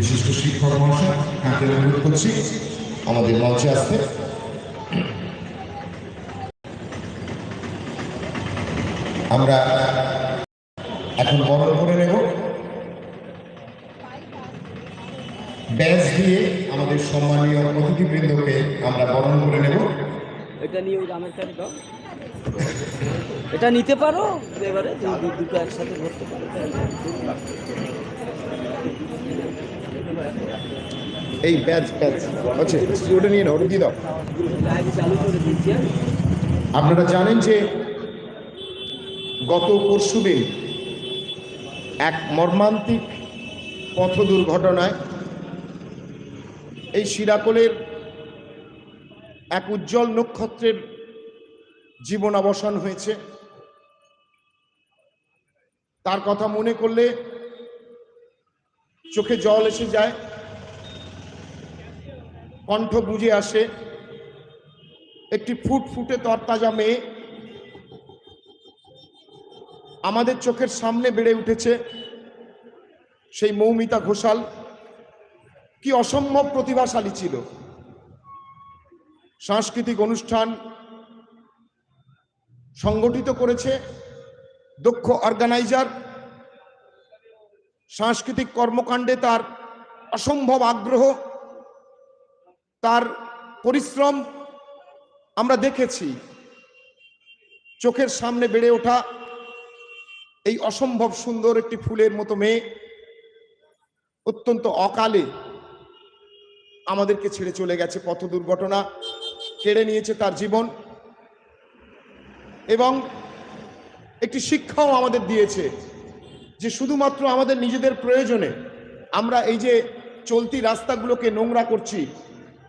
বিশিষ্ট শিক্ষক মহাশয়, তাকে অনুরোধ করছি, আমাদের মঞ্চে আসতে। আমরা এখন বরণ করে নেব। ব্যাস দিয়ে আমাদের সম্মানীয় অতিথিবৃন্দকে আমরা বরণ করে নেব। এটা নিয়ে ওই কাছে দাও এটা নিতে পারো, এবারে দুটো একসাথে ধরতে পারো। এই ব্যাচ ব্যাচ আচ্ছা ওটা নিয়ে নাও, ওটা দিয়ে দাও? আপনারা জানেন যে গত পরশুদিন এক মর্মান্তিক পথ দুর্ঘটনায় এই শিরাকোলের এক উজ্জ্বল নক্ষত্রের জীবন অবসান হয়েছে তার কথা মনে করলে চোখে জল এসে যায়, কণ্ঠ বুঝে আসে, একটি ফুট ফুটফুটে তরতাজা মেয়ে, আমাদের চোখের সামনে বেড়ে উঠেছে সেই মৌমিতা ঘোষাল। কি অসম্ভব প্রতিভাশালী ছিল। সাংস্কৃতিক অনুষ্ঠান সংগঠিত করেছে দক্ষ অর্গানাইজার সাংস্কৃতিক কর্মকাণ্ডে তার অসম্ভব আগ্রহ, তার পরিশ্রম আমরা দেখেছি। চোখের সামনে বেড়ে ওঠা এই অসম্ভব সুন্দর একটি ফুলের মতো মেয়ে অত্যন্ত অকালে আমাদেরকে ছেড়ে চলে গেছে। পথ দুর্ঘটনা কেড়ে নিয়েছে তার জীবন এবং একটি শিক্ষাও আমাদের দিয়েছে। যে শুধুমাত্র আমাদের নিজেদের প্রয়োজনে আমরা এই যে চলতি রাস্তাগুলোকে নোংরা করছি,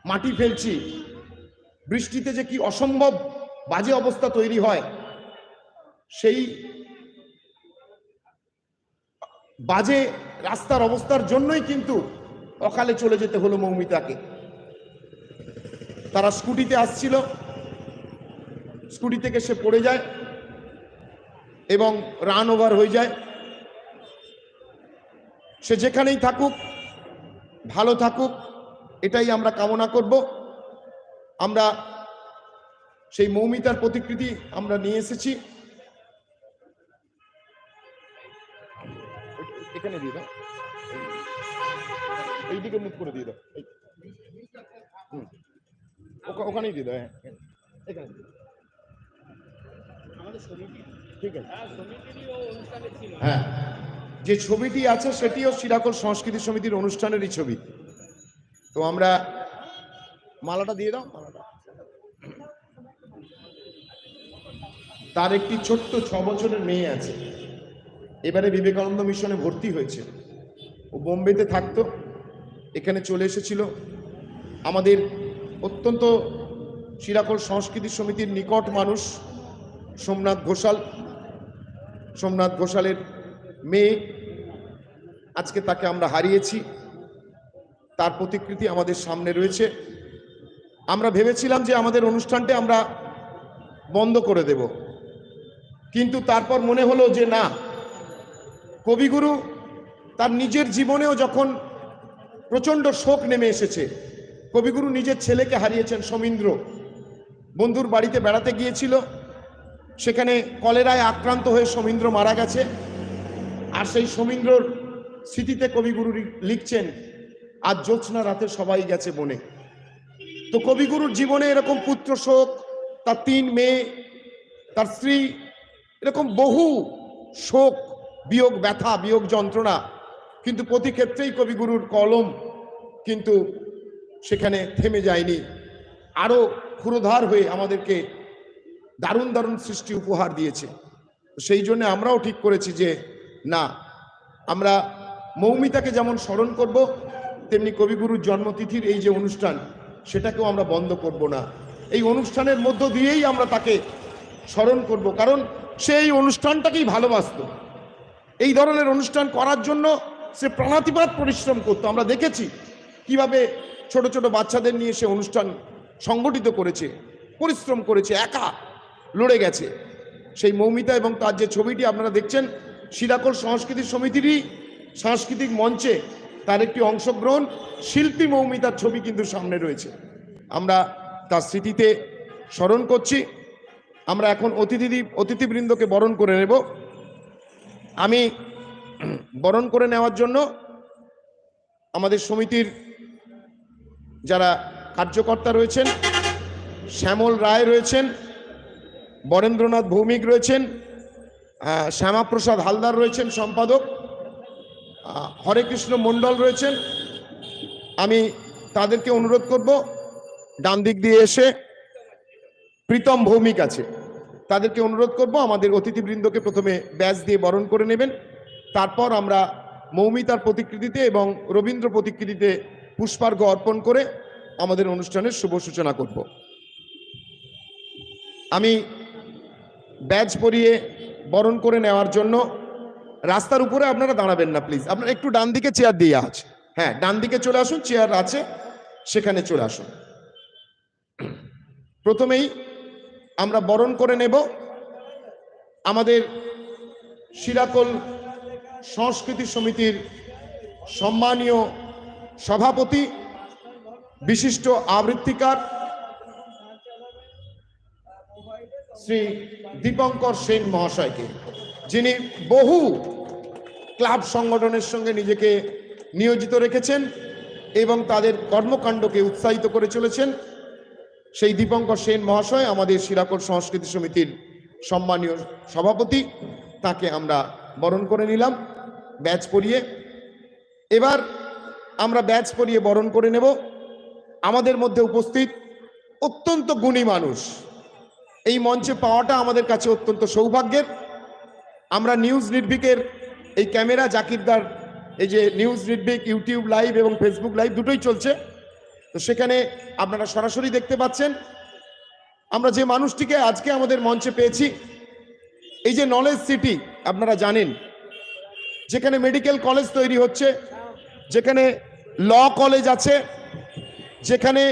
মাটি ফেলছি, বৃষ্টিতে যে কি অসম্ভব বাজে অবস্থা তৈরি হয়, সেই বাজে রাস্তার অবস্থার জন্যই কিন্তু অকালে চলে যেতে হলো মৌমিতাকে। তারা স্কুটিতে আসছিল, স্কুটি থেকে সে পড়ে যায় এবং রান ওভার হয়ে যায়। সে যেখানেই থাকুক ভালো থাকুক এটাই আমরা কামনা করব। আমরা সেই মৌমিতার প্রতিকৃতি আমরা নিয়ে এসেছি। এখানে দিয়ে দাও। এইদিকে মুখ করে দিয়ে দাও। ওখানেই দিয়ে দাও হ্যাঁ। হ্যাঁ। এখানে ঠিক আছে। হ্যাঁ। যে ছবিটি আছে সেটিও সিরাকল সংস্কৃতি সমিতির অনুষ্ঠানেরই ছবি। তো আমরা মালাটা দিয়ে দাও। মালাটা তার একটি ছোট্ট ছ বছরের মেয়ে আছে। এবারে বিবেকানন্দ মিশনে ভর্তি হয়েছে। ও বোম্বেতে থাকতো, এখানে চলে এসেছিল। আমাদের অত্যন্ত শিরাকল সংস্কৃতি সমিতির নিকট মানুষ সোমনাথ ঘোষাল। সোমনাথ ঘোষালের মেয়ে, আজকে তাকে আমরা হারিয়েছি। তার প্রতিকৃতি আমাদের সামনে রয়েছে। আমরা ভেবেছিলাম যে আমাদের অনুষ্ঠানটা আমরা বন্ধ করে দেব। কিন্তু তারপর মনে হলো যে না, কবিগুরু তার নিজের জীবনেও যখন প্রচণ্ড শোক নেমে এসেছে, কবিগুরু নিজের ছেলেকে হারিয়েছেন সমীন্দ্র। বন্ধুর বাড়িতে বেড়াতে গিয়েছিল। সেখানে কলেরায় আক্রান্ত হয়ে সমীন্দ্র মারা গেছে। আর সেই সমীন্দ্রর স্মৃতিতে কবিগুরু লিখছেন, আজ জ্যোৎস্না রাতে সবাই গেছে বনে। তো কবিগুরুর জীবনে এরকম পুত্র শোক, তার তিন মেয়ে, তার স্ত্রী, এরকম বহু শোক, বিয়োগ ব্যথা, বিয়োগ যন্ত্রণা, কিন্তু প্রতি ক্ষেত্রেই কবিগুরুর কলম কিন্তু সেখানে থেমে যায়নি। আরও ক্ষুরধার হয়ে আমাদেরকে দারুণ দারুণ সৃষ্টি উপহার দিয়েছে। সেই জন্য আমরাও ঠিক করেছি যে না, আমরা মৌমিতাকে যেমন স্মরণ করব, তেমনি কবিগুরুর জন্মতিথির এই যে অনুষ্ঠান, সেটাকেও আমরা বন্ধ করব না। এই অনুষ্ঠানের মধ্য দিয়েই আমরা তাকে স্মরণ করব, কারণ সে এই অনুষ্ঠানটাকেই ভালোবাসতো। এই ধরনের অনুষ্ঠান করার জন্য সে প্রাণাতিপাত পরিশ্রম করতো। আমরা দেখেছি কীভাবে ছোট ছোট বাচ্চাদের নিয়ে সে অনুষ্ঠান সংগঠিত করেছে, পরিশ্রম করেছে, একা লড়ে গেছে। সেই মৌমিতা এবং তার যে ছবিটি আপনারা দেখছেন শিরাকল সংস্কৃতি সমিতিরই সাংস্কৃতিক মঞ্চে তার একটি অংশগ্রহণ, শিল্পী মৌমিতার ছবি কিন্তু সামনে রয়েছে। আমরা তার স্মৃতিতে স্মরণ করছি। আমরা এখন অতিথি অতিথিবৃন্দকে বরণ করে নেব। আমি বরণ করে নেওয়ার জন্য আমাদের সমিতির যারা কার্যকর্তা রয়েছেন, শ্যামল রায় রয়েছেন, বরেন্দ্রনাথ ভৌমিক রয়েছেন শ্যামাপ্রসাদ হালদার রয়েছেন সম্পাদক আহ, হরেকৃষ্ণ মণ্ডল রয়েছেন। আমি তাদেরকে অনুরোধ করব ডান দিক দিয়ে এসে প্রীতম ভৌমিক আছে তাদেরকে অনুরোধ করব আমাদের অতিথিবৃন্দকে প্রথমে ব্যাচ দিয়ে বরণ করে নেবেন তারপর আমরা মৌমিতার প্রতিকৃতিতে এবং রবীন্দ্র প্রতিকৃতিতে পুষ্পার্ঘ অর্পণ করে আমাদের অনুষ্ঠানের শুভ সূচনা করব। আমি ব্যাচ পরিয়ে বরণ করে নেওয়ার জন্য রাস্তার উপরে আপনারা দাঁড়াবেন না প্লিজ আপনারা একটু ডান দিকে চেয়ার দিয়ে আছে হ্যাঁ ডান দিকে চলে আসুন চেয়ার আছে, সেখানে চলে আসুন। প্রথমেই আমরা বরণ করে নেব আমাদের শিরাকল সংস্কৃতি সমিতির সম্মানীয় সভাপতি, বিশিষ্ট আবৃত্তিকার শ্রী দীপঙ্কর সেন মহাশয়কে, যিনি বহু ক্লাব সংগঠনের সঙ্গে নিজেকে নিয়োজিত রেখেছেন এবং তাদের কর্মকাণ্ডকে উৎসাহিত করে চলেছেন, সেই দীপঙ্কর সেন মহাশয় আমাদের শিরাকর সংস্কৃতি সমিতির সম্মানীয় সভাপতি। তাকে আমরা বরণ করে নিলাম, ব্যাচ পরিয়ে। এবার আমরা ব্যাচ পরিয়ে বরণ করে নেব। আমাদের মধ্যে উপস্থিত অত্যন্ত গুণী মানুষ এই মঞ্চে পাওয়াটা আমাদের কাছে অত্যন্ত সৌভাগ্যের। আমরা নিউজ নির্ভিকের এই ক্যামেরা, জাকিরদার, এই যে নিউজ নির্ভিক, ইউটিউব লাইভ এবং ফেসবুক লাইভ দুটোই চলছে। তো সেখানে আপনারা সরাসরি দেখতে পাচ্ছেন, আমরা যে মানুষটিকে আজকে আমাদের মঞ্চে পেয়েছি, এই যে নলেজ সিটি, আপনারা জানেন, যেখানে মেডিকেল কলেজ তৈরি হচ্ছে, যেখানে ল কলেজ আছে, যেখানে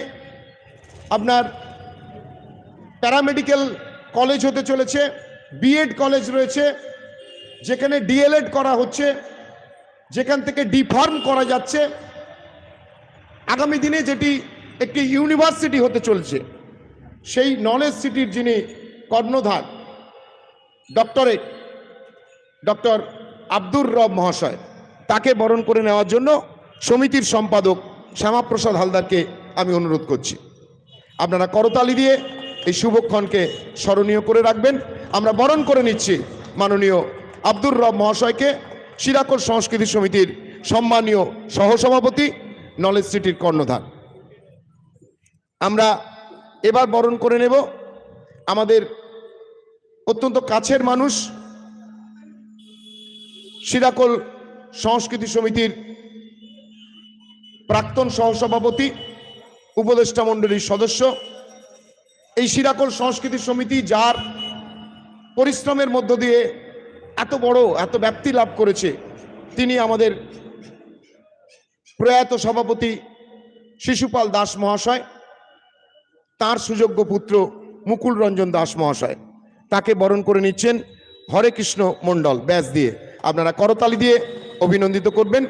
আপনার প্যারামেডিক্যাল কলেজ হতে চলেছে বিএড কলেজ রয়েছে, যেখানে ডিএলএড করা হচ্ছে, যেখান থেকে ডিফার্ম করা যাচ্ছে। আগামী দিনে যেটি একটি ইউনিভার্সিটি হতে চলছে, সেই নলেজ সিটির যিনি কর্ণধার ডক্টরেট ডক্টর আব্দুর রব মহাশয়, তাকে বরণ করে নেওয়ার জন্য সমিতির সম্পাদক শ্যামাপ্রসাদ হালদারকে আমি অনুরোধ করছি। আপনারা করতালি দিয়ে এই শুভক্ষণকে স্মরণীয় করে রাখবেন। আমরা বরণ করে নিচ্ছি মাননীয় আব্দুর রব মহাশয়কে শিরাকর সংস্কৃতি সমিতির সম্মানীয় সহসভাপতি নলেজ সিটির কর্ণধার। আমরা এবার বরণ করে নেব। আমাদের অত্যন্ত কাছের মানুষ, শিরাকল সংস্কৃতি সমিতির প্রাক্তন সহসভাপতি, উপদেষ্টা মণ্ডলীর সদস্য এই শিরাকল সংস্কৃতি সমিতি যার পরিশ্রমের মধ্য দিয়ে এত বড়, এত ব্যাপ্তি লাভ করেছে, তিনি আমাদের প্রয়াত সভাপতি শিশুপাল দাস মহাশয়, তার সুযোগ্য পুত্র মুকুল রঞ্জন দাস মহাশয়, তাকে বরণ করে নিচ্ছেন হরে কৃষ্ণ মণ্ডল ব্যাস দিয়ে। আপনারা করতালি দিয়ে অভিনন্দিত করবেন।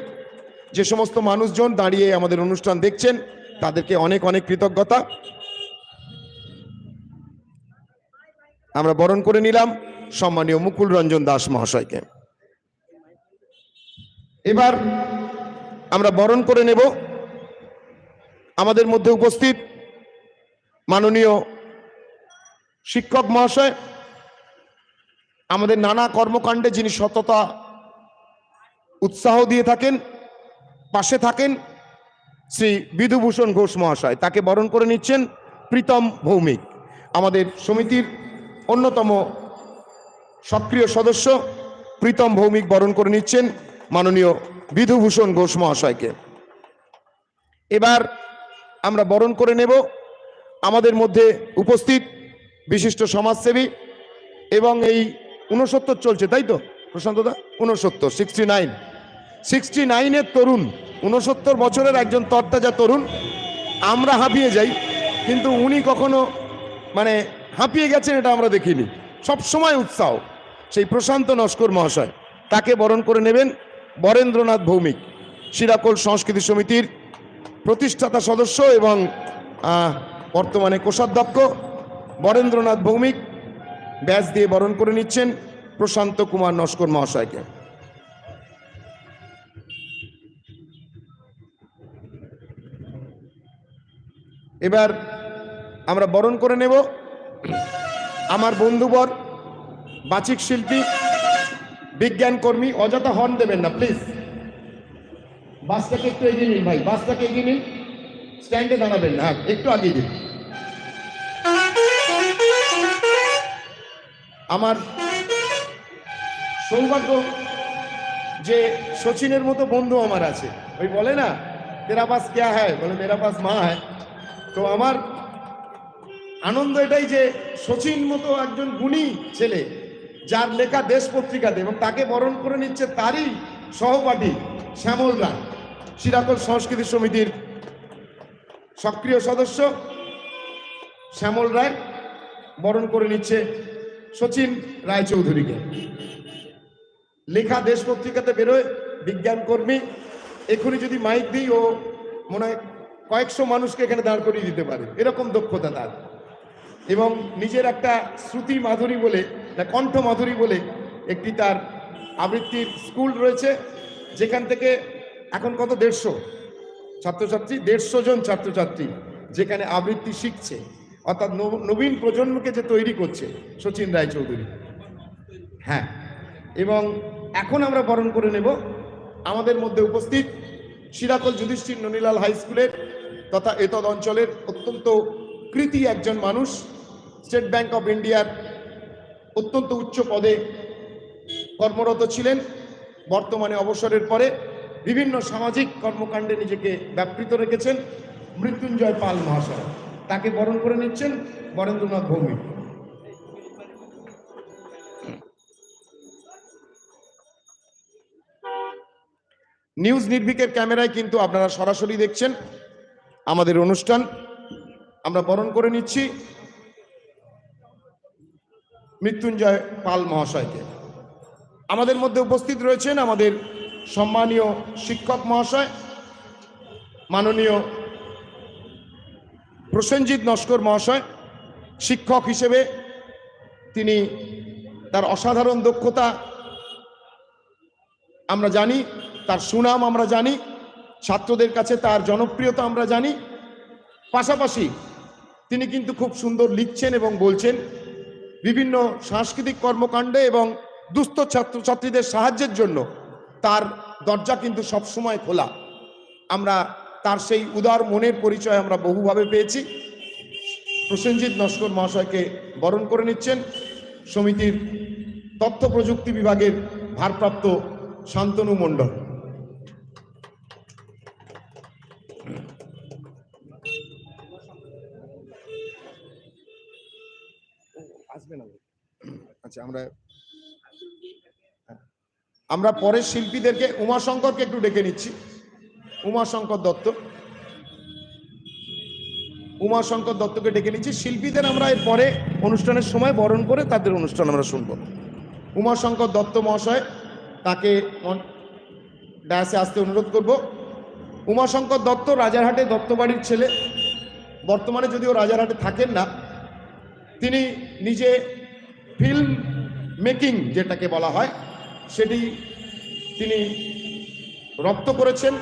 যে সমস্ত মানুষজন দাঁড়িয়ে আমাদের অনুষ্ঠান দেখছেন, তাদেরকে অনেক অনেক কৃতজ্ঞতা। আমরা বরণ করে নিলাম সম্মানীয় মুকুল রঞ্জন দাস মহাশয়কে। এবার আমরা বরণ করে নেব আমাদের মধ্যে উপস্থিত মাননীয় শিক্ষক মহাশয়, আমাদের নানা কর্মকাণ্ডে যিনি সততা, উৎসাহ দিয়ে থাকেন, পাশে থাকেন শ্রী বিধুভূষণ ঘোষ মহাশয়। তাকে বরণ করে নিচ্ছেন প্রীতম ভৌমিক, আমাদের সমিতির অন্যতম সক্রিয় সদস্য প্রীতম ভৌমিক বরণ করে নিচ্ছেন মাননীয় বিধুভূষণ ঘোষ মহাশয়কে। এবার আমরা বরণ করে নেব আমাদের মধ্যে উপস্থিত বিশিষ্ট সমাজসেবী এবং এই উনসত্তর চলছে, তাই তো? প্রশান্তদা উনসত্তর সিক্সটি নাইন সিক্সটি নাইনের তরুণ উনসত্তর বছরের একজন তরতাজা তরুণ, আমরা হাঁপিয়ে যাই, কিন্তু উনি কখনো মানে হাঁপিয়ে গেছেন এটা আমরা দেখিনি। সব সময় উৎসাহ। সেই প্রশান্ত নস্কর মহাশয়, তাকে বরণ করে নেবেন বরেন্দ্রনাথ ভৌমিক, শিরাকোল সংস্কৃতি সমিতির প্রতিষ্ঠাতা সদস্য এবং বর্তমানে কোষাধ্যক্ষ বরেন্দ্রনাথ ভৌমিক ব্যাস দিয়ে বরণ করে নিচ্ছেন প্রশান্ত কুমার নস্কর মহাশয়কে। এবার আমরা বরণ করে নেব আমার বন্ধুবর, বাচিক শিল্পী, বিজ্ঞান কর্মী অযথা হর্ন দেবেন না প্লিজ বাসটাকে একটু এগিয়ে নিন ভাই, বাসটাকে এগিয়ে নিন। স্ট্যান্ডে দাঁড়াবেন না হ্যাঁ একটু আগিয়ে দিন। আমার সৌভাগ্য যে সচিনের মতো বন্ধু আমার আছে। ওই বলে না, তেরা পাস ক্যা হ্যায়? বলে, মেরা পাস মা হ্যায়। তো আমার আনন্দ এটাই যে শচীন মতো একজন গুণী ছেলে, যার লেখা দেশ পত্রিকাতে এবং তাকে বরণ করে নিচ্ছে তারই সহপাঠী শ্যামল রায় শিরাকল সংস্কৃতি সমিতির সক্রিয় সদস্য। শ্যামল রায় বরণ করে নিচ্ছে সচিন রায়চৌধুরীকে। লেখা দেশ পত্রিকাতে বেরোয় বিজ্ঞান কর্মী। এখনই যদি মাইক দিই ও মনে হয় কয়েকশো মানুষকে এখানে দাঁড় করিয়ে দিতে পারে। এরকম দক্ষতা তার। এবং নিজের একটা শ্রুতি মাধুরী বলে, না, কণ্ঠ মাধুরী বলে একটি তার আবৃত্তির স্কুল রয়েছে, যেখান থেকে এখন কত, দেড়শো ছাত্রছাত্রী, দেড়শো জন ছাত্রছাত্রী যেখানে আবৃত্তি শিখছে। অর্থাৎ নব- নবীন প্রজন্মকে যে তৈরি করছে সচিন রায়চৌধুরী। হ্যাঁ এবং এখন আমরা বরণ করে নেব আমাদের মধ্যে উপস্থিত শিরাকল যুধিষ্ঠির ননীলাল হাই স্কুলের তথা এতদ অঞ্চলের অত্যন্ত কৃতি একজন মানুষ স্টেট ব্যাংক অফ ইন্ডিয়ার অত্যন্ত উচ্চ পদে কর্মরত ছিলেন। বর্তমানে অবসরের পরে বিভিন্ন সামাজিক কর্মকাণ্ডে নিজেকে ব্যাপৃত রেখেছেন মৃত্যুঞ্জয় পাল মহাশয়। তাকে বরণ করে নিচ্ছেন বরেন্দ্রনাথ ভৌমিক। নিউজ নির্ভিকের ক্যামেরায় কিন্তু আপনারা সরাসরি দেখছেন আমাদের অনুষ্ঠান। আমরা বরণ করে নিচ্ছি। মৃত্যুঞ্জয় পাল মহাশয়কে। আমাদের মধ্যে উপস্থিত রয়েছেন আমাদের সম্মানীয় শিক্ষক মহাশয়, মাননীয় প্রসেনজিৎ নস্কর মহাশয়, শিক্ষক হিসেবে তিনি তার অসাধারণ দক্ষতা আমরা জানি, তার সুনাম আমরা জানি, ছাত্রদের কাছে তার জনপ্রিয়তা আমরা জানি। পাশাপাশি তিনি কিন্তু খুব সুন্দর লিখছেন এবং বলছেন বিভিন্ন সাংস্কৃতিক কর্মকাণ্ডে এবং দুস্থ ছাত্রছাত্রীদের সাহায্যের জন্য তার দরজা কিন্তু সবসময় খোলা। আমরা তার সেই উদার মনের পরিচয় আমরা বহুভাবে পেয়েছি। প্রসেনজিৎ নস্কর মহাশয়কে বরণ করে নিচ্ছেন। সমিতির তথ্য প্রযুক্তি বিভাগের ভারপ্রাপ্ত শান্তনু মণ্ডল। আচ্ছা আমরা আমরা পরের শিল্পীদেরকে উমাশঙ্করকে একটু ডেকে নিচ্ছি। উমাশঙ্কর দত্ত। উমাশঙ্কর দত্তকে ডেকে নিচ্ছি। শিল্পীদের আমরা এর পরে অনুষ্ঠানের সময় বরণ করে তাদের অনুষ্ঠান আমরা শুনব। উমাশঙ্কর দত্ত মহাশয়, তাকে ডায়াসে আসতে অনুরোধ করব। উমাশঙ্কর দত্ত রাজারহাটে দত্তবাড়ির ছেলে। বর্তমানে যদিও রাজারহাটে থাকেন না, তিনি নিজে ফিল্ম মেকিং যেটাকে বলা হয়, সেটি তিনি রপ্ত করেছেন,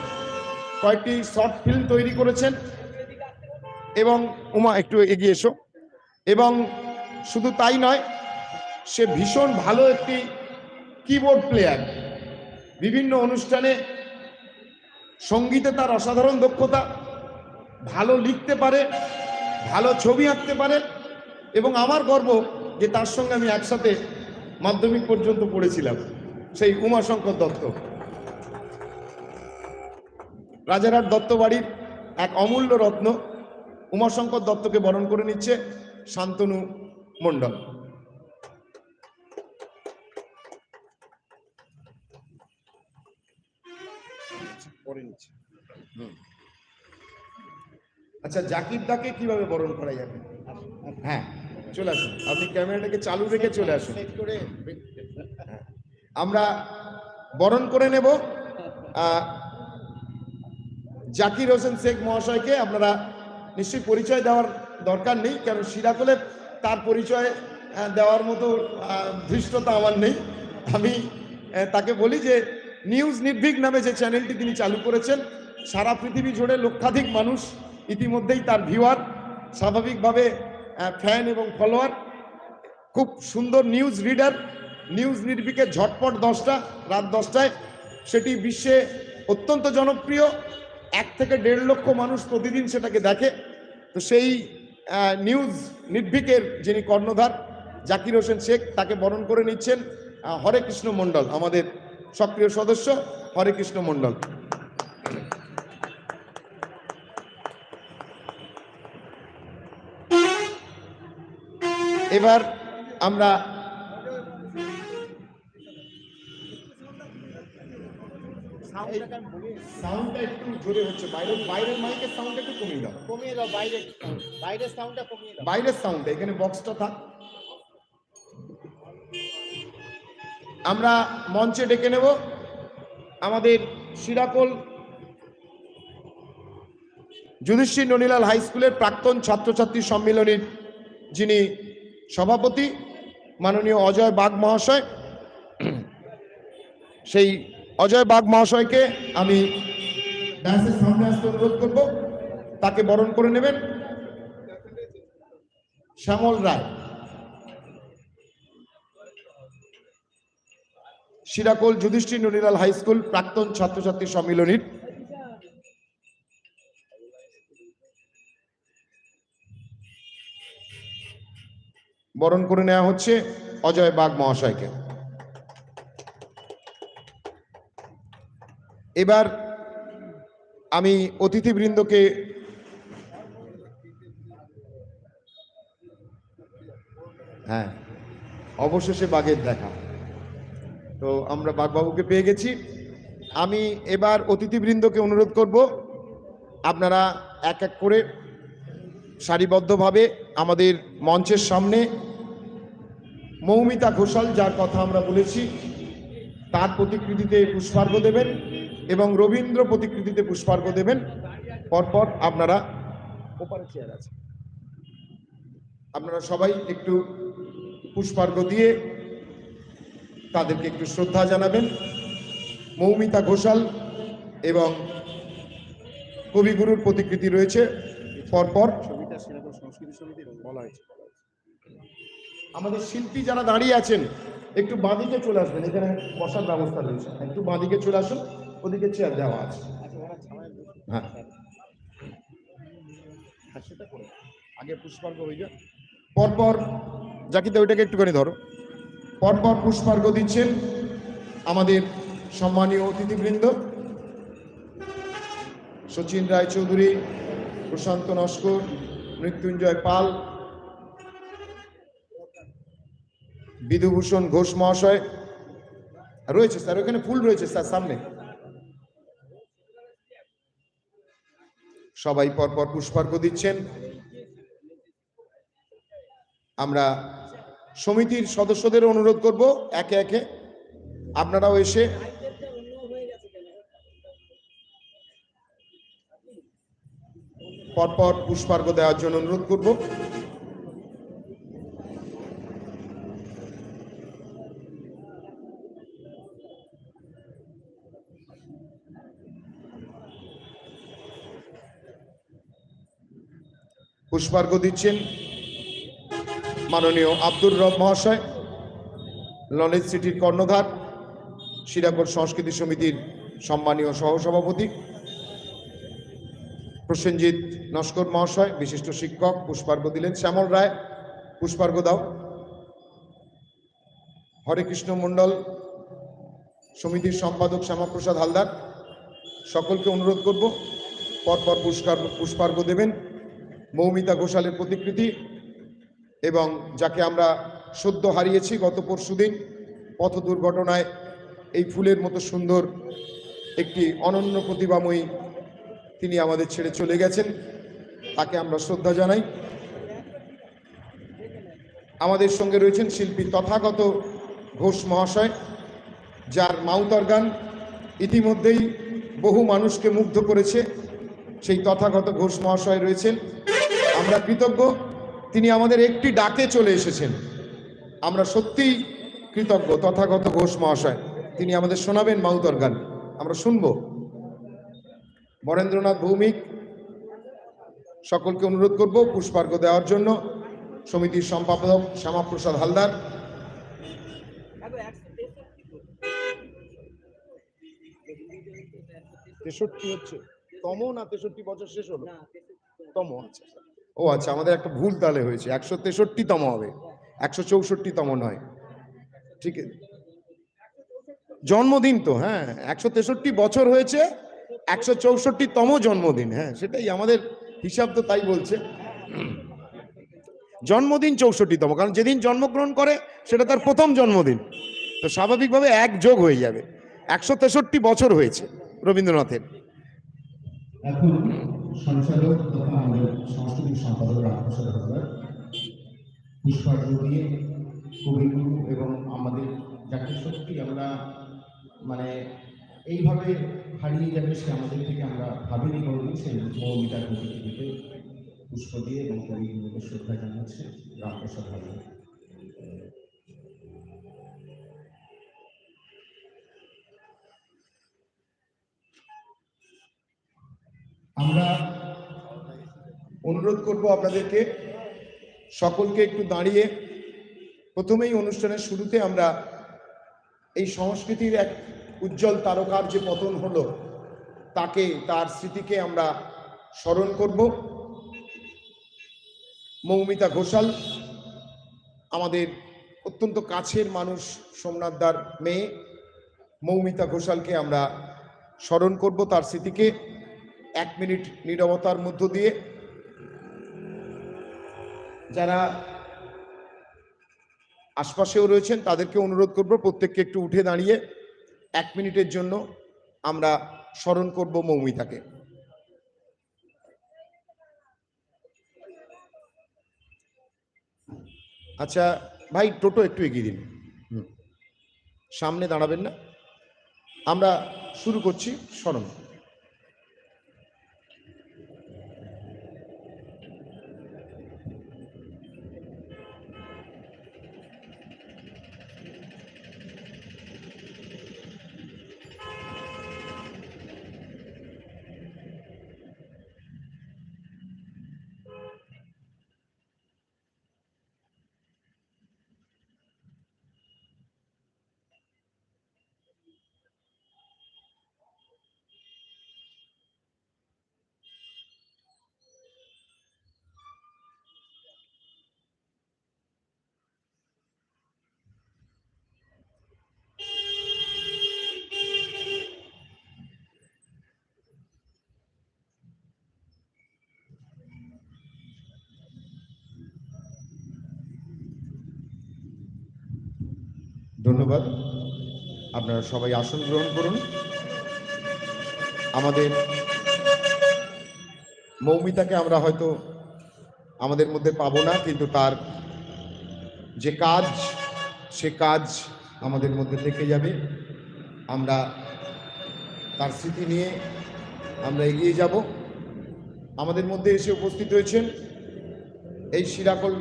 কয়েকটি শর্ট ফিল্ম তৈরি করেছেন, এবং উমা, একটু এগিয়ে এসো। এবং শুধু তাই নয়, সে ভীষণ ভালো একটি কিবোর্ড প্লেয়ার বিভিন্ন অনুষ্ঠানে সঙ্গীতে তার অসাধারণ দক্ষতা, ভালো লিখতে পারে, ভালো ছবি আঁকতে পারে, এবং আমার গর্ব যে তার সঙ্গে আমি একসাথে মাধ্যমিক পর্যন্ত পড়েছিলাম সেই উমাশঙ্কর দত্ত। রাজারহাট দত্ত বাড়ির এক অমূল্য রত্ন উমাশঙ্কর দত্তকে বরণ করে নিচ্ছে শান্তনু মণ্ডল। আচ্ছা জাকির দাকে কীভাবে বরণ করা যাবে? হ্যাঁ। চলে আসুন। আপনি ক্যামেরাটাকে চালু রেখে চলে আসুন। আমরা বরণ করে নেব। জাকির হোসেন শেখ মহাশয়কে আপনারা নিশ্চয়ই পরিচয় দেওয়ার দরকার নেই কারণ সিরাকলে তার পরিচয় দেওয়ার মতো ধৃষ্টতা আমার নেই। আমি তাকে বলি যে নিউজ নির্ভীক নামে যে চ্যানেলটি তিনি চালু করেছেন সারা পৃথিবী জুড়ে লক্ষাধিক মানুষ ইতিমধ্যেই তার ভিউয়ার। স্বাভাবিকভাবে ফ্যান এবং ফলোয়ার খুব সুন্দর নিউজ রিডার নিউজ নির্বিকের ঝটপট দশটা, রাত দশটায়। সেটি বিশ্বে অত্যন্ত জনপ্রিয়, এক থেকে দেড় লক্ষ মানুষ প্রতিদিন সেটাকে দেখে। তো সেই নিউজ নির্ভীকের যিনি কর্ণধার, জাকির হোসেন শেখ, তাকে বরণ করে নিচ্ছেন হরে কৃষ্ণ মণ্ডল, আমাদের সক্রিয় সদস্য, হরে কৃষ্ণ মণ্ডল। এবার আমরা সাউন্ডটা একটু জোরে হচ্ছে। বাইরের বাইরের মাইকের সাউন্ডটা একটু কমিয়ে দাও। কমিয়ে দাও বাইরে বাইরের সাউন্ডটা কমিয়ে দাও। বাইরের সাউন্ড এখানে বক্সটা থাক। আমরা মঞ্চে ডেকে নেব। আমাদের শিরাকোল যুধিষ্ঠির ননীলাল হাই স্কুলের প্রাক্তন ছাত্রছাত্রী সম্মিলনীর যিনি সভাপতি মাননীয় অজয় বাগ মহাশয়। সেই অজয় বাগ মহাশয়কে আমি ডান্সের সামনে আসতে অনুরোধ করব। তাকে বরণ করে নেবেন। শ্যামল রায়। শিরাকোল যুধিষ্ঠির নরিলাল হাই স্কুল, প্রাক্তন ছাত্রছাত্রী সম্মিলনীর বরণ করে নেওয়া হচ্ছে অজয় বাগ মহাশয়কে। এবার আমি অতিথিবৃন্দকে হ্যাঁ অবশেষে বাঘের দেখা। তো আমরা বাঘবাবুকে পেয়ে গেছি। আমি এবার অতিথিবৃন্দকে অনুরোধ করব, আপনারা এক এক করে সারিবদ্ধভাবে আমাদের মঞ্চের সামনে মৌমিতা ঘোষাল, যার কথা আমরা বলেছি, তার প্রতিকৃতিতে পুষ্পার্ঘ দেবেন এবং রবীন্দ্র প্রতিকৃতিতে পুষ্পার্ঘ দেবেন। পরপর আপনারা ওপারে চেয়ার আছে আপনারা সবাই একটু পুষ্পার্ঘ দিয়ে তাদেরকে একটু শ্রদ্ধা জানাবেন। মৌমিতা ঘোষাল এবং কবিগুরুর প্রতিকৃতি রয়েছে। পরপর সংস্কৃতি সমিতি বলা হয়েছে। আমাদের শিল্পী যারা দাঁড়িয়ে আছেন একটু বাঁদিকে চলে আসবেন এখানে বসার ব্যবস্থা রয়েছে। একটু বাঁদিকে চলে আসুন ওদিকে চেয়ার দেওয়া আছে। হ্যাঁ। হ্যাঁ। আগে পুষ্পার্ঘ হয়ে পরপর জাকিতে ওইটাকে একটুখানি ধরো। পরপর পুষ্পার্ঘ দিচ্ছেন আমাদের সম্মানীয় অতিথিবৃন্দ। সচিন রায়চৌধুরী প্রশান্ত নস্কর মৃত্যুঞ্জয় পাল বিধুভূষণ ঘোষ মহাশয়। রয়েছে স্যার, ওখানে ফুল রয়েছে স্যার, সামনে। সবাই পরপর পুষ্পার্ঘ দিচ্ছেন। আমরা সমিতির সদস্যদের অনুরোধ করব, একে একে। আপনারাও এসে পরপর পুষ্পার্ঘ দেওয়ার জন্য অনুরোধ করব। পুষ্পার্ঘ দিচ্ছেন মাননীয় আব্দুর রব মহাশয় নলেজ সিটির কর্ণধার শিরাকোট সংস্কৃতি সমিতির সম্মানীয় সহসভাপতি, প্রসেনজিৎ নস্কর মহাশয়, বিশিষ্ট শিক্ষক, পুষ্পার্ঘ দিলেন। শ্যামল রায়, পুষ্পার্ঘ দাও। হরে কৃষ্ণ মণ্ডল, সমিতির সম্পাদক শ্যামাপ্রসাদ হালদার, সকলকে অনুরোধ করব, পরপর পুষ্কার পুষ্পার্ঘ দেবেন। মৌমিতা ঘোষালের প্রতিকৃতি এবং যাকে আমরা সদ্য হারিয়েছি গত পরশুদিন পথ দুর্ঘটনায় এই ফুলের মতো সুন্দর একটি অনন্য প্রতিভাময়ী তিনি আমাদের ছেড়ে চলে গেছেন। তাকে আমরা শ্রদ্ধা জানাই। আমাদের সঙ্গে রয়েছেন শিল্পী তথাগত ঘোষ মহাশয়, যার মাউতার গান ইতিমধ্যেই বহু মানুষকে মুগ্ধ করেছে। সেই তথাগত ঘোষ মহাশয় রয়েছেন। আমরা কৃতজ্ঞ। তিনি আমাদের একটি ডাকে চলে এসেছেন। আমরা সত্যিই কৃতজ্ঞ তথাগত ঘোষ মহাশয়। তিনি আমাদের শোনাবেন মাউতর গান। আমরা শুনব। বরেন্দ্রনাথ ভৌমিক সকলকে অনুরোধ করব পুষ্পার্ঘ্য দেওয়ার জন্য। সমিতির সম্পাদক শ্যামাপ্রসাদ হালদার। তেষট্টি হচ্ছে। তম না তেষট্টি বছর শেষ হলো? তম আচ্ছা। ও আচ্ছা আমাদের একটা ভুল তাহলে হয়েছে। একশো তেষট্টি তম হবে। একশো চৌষট্টি তম নয়। ঠিক জন্মদিন তো হ্যাঁ। একশো তেষট্টি বছর হয়েছে, একশো চৌষট্টি তম জন্মদিন। হ্যাঁ সেটাই আমাদের হিসাব তো তাই বলছে। জন্মদিন চৌষট্টিতম, কারণ যেদিন জন্মগ্রহণ করে, সেটা তার প্রথম জন্মদিন। তো স্বাভাবিকভাবে এক যোগ হয়ে যাবে। একশো তেষট্টি বছর হয়েছে রবীন্দ্রনাথের। সঞ্চালক তথা আমাদের সাংস্কৃতিক সম্পাদক রামপ্রসাদ হালদার পুষ্পার্ঘ দিয়ে কবিগুরু এবং আমাদের যাকে সত্যি আমরা মানে এইভাবে হারিয়ে যাবে সে আমাদের থেকে আমরা ভাবিনি কোনোদিন, সেই মৌমিতার পুষ্প দিয়ে এবং কবিগুরুকে শ্রদ্ধা জানাচ্ছে রামপ্রসাদ হালদার আমরা অনুরোধ করব আপনাদেরকে সকলকে একটু দাঁড়িয়ে। প্রথমেই অনুষ্ঠানের শুরুতে আমরা এই সংস্কৃতির এক উজ্জ্বল তারকার যে পতন হলো, তাকে, তার স্মৃতিকে আমরা স্মরণ করব। মৌমিতা ঘোষাল, আমাদের অত্যন্ত কাছের মানুষ, সোমনাথদার মেয়ে, মৌমিতা ঘোষালকে আমরা স্মরণ করব তার স্মৃতিকে। এক মিনিট নীরবতার মধ্য দিয়ে যারা আশপাশেও রয়েছেন তাদেরকে অনুরোধ করব প্রত্যেককে একটু উঠে দাঁড়িয়ে এক মিনিটের জন্য আমরা স্মরণ করব মৌমিতাকে। আচ্ছা ভাই, টোটো একটু এগিয়ে দিন। সামনে দাঁড়াবেন না। আমরা শুরু করছি স্মরণ। ধন্যবাদ। আপনারা সবাই আসন গ্রহণ করুন। আমাদের মৌমিতাকে আমরা হয়তো আমাদের মধ্যে পাবো না, কিন্তু তার যে কাজ, সে কাজ আমাদের মধ্যে থেকে যাবে। আমরা তার স্মৃতি নিয়ে আমরা এগিয়ে যাব। আমাদের মধ্যে এসে উপস্থিত হয়েছেন এই শিরাকল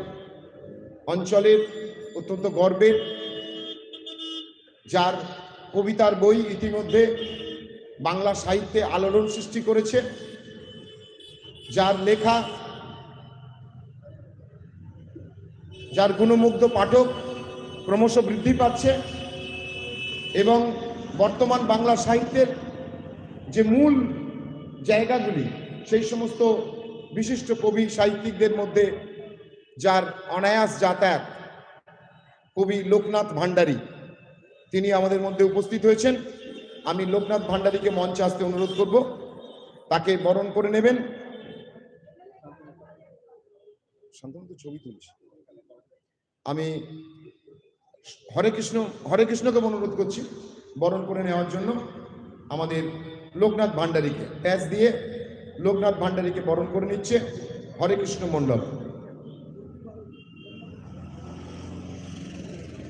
অঞ্চলের অত্যন্ত গর্বের যার কবিতার বই ইতিমধ্যে বাংলা সাহিত্যে আলোড়ন সৃষ্টি করেছে, যার লেখা, যার গুণমুগ্ধ পাঠক ক্রমশ বৃদ্ধি পাচ্ছে এবং বর্তমান বাংলা সাহিত্যের যে মূল জায়গাগুলি, সেই সমস্ত বিশিষ্ট কবি সাহিত্যিকদের মধ্যে যার অনায়াস যাতায়াত কবি লোকনাথ ভান্ডারী তিনি আমাদের মধ্যে উপস্থিত হয়েছেন। আমি লোকনাথ ভান্ডারীকে মঞ্চে আসতে অনুরোধ করব। তাকে বরণ করে নেবেন। শান্তনু ছবি তুলছি আমি হরে কৃষ্ণ, হরে কৃষ্ণকে অনুরোধ করছি বরণ করে নেওয়ার জন্য আমাদের লোকনাথ ভান্ডারীকে। প্যাচ দিয়ে লোকনাথ ভান্ডারীকে বরণ করে নিচ্ছে হরে কৃষ্ণ মণ্ডল।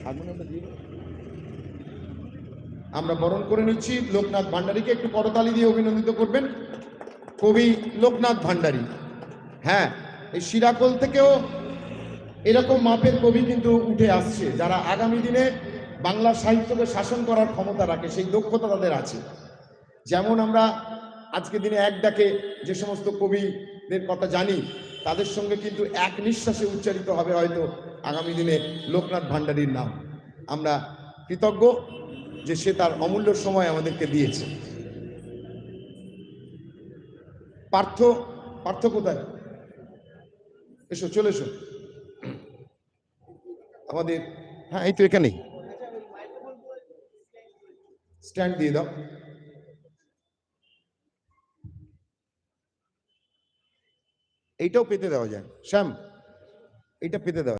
হারমোনিয়ামটা দিয়ে। আমরা বরণ করে নিচ্ছি লোকনাথ ভান্ডারীকে। একটু করতালি দিয়ে অভিনন্দিত করবেন কবি লোকনাথ ভান্ডারী। হ্যাঁ এই শিরাকোল থেকেও এরকম মাপের কবি কিন্তু উঠে আসছে, যারা আগামী দিনে বাংলা সাহিত্যকে শাসন করার ক্ষমতা রাখে, সেই দক্ষতা তাদের আছে। যেমন আমরা আজকে দিনে এক ডাকে যে সমস্ত কবিদের কথা জানি, তাদের সঙ্গে কিন্তু এক নিঃশ্বাসে উচ্চারিত হবে হয়তো আগামী দিনে লোকনাথ ভান্ডারীর নাম। আমরা কৃতজ্ঞ। যে সে তার অমূল্য সময় আমাদেরকে দিয়েছে। পার্থ পার্থ কোথায়? এসো, চলে এসো। আমাদের হ্যাঁ এই তো এখানেই। স্ট্যান্ড দিয়ে দাও। এইটাও পেতে দেওয়া যায়। শ্যাম, এইটা পেতে দেওয়া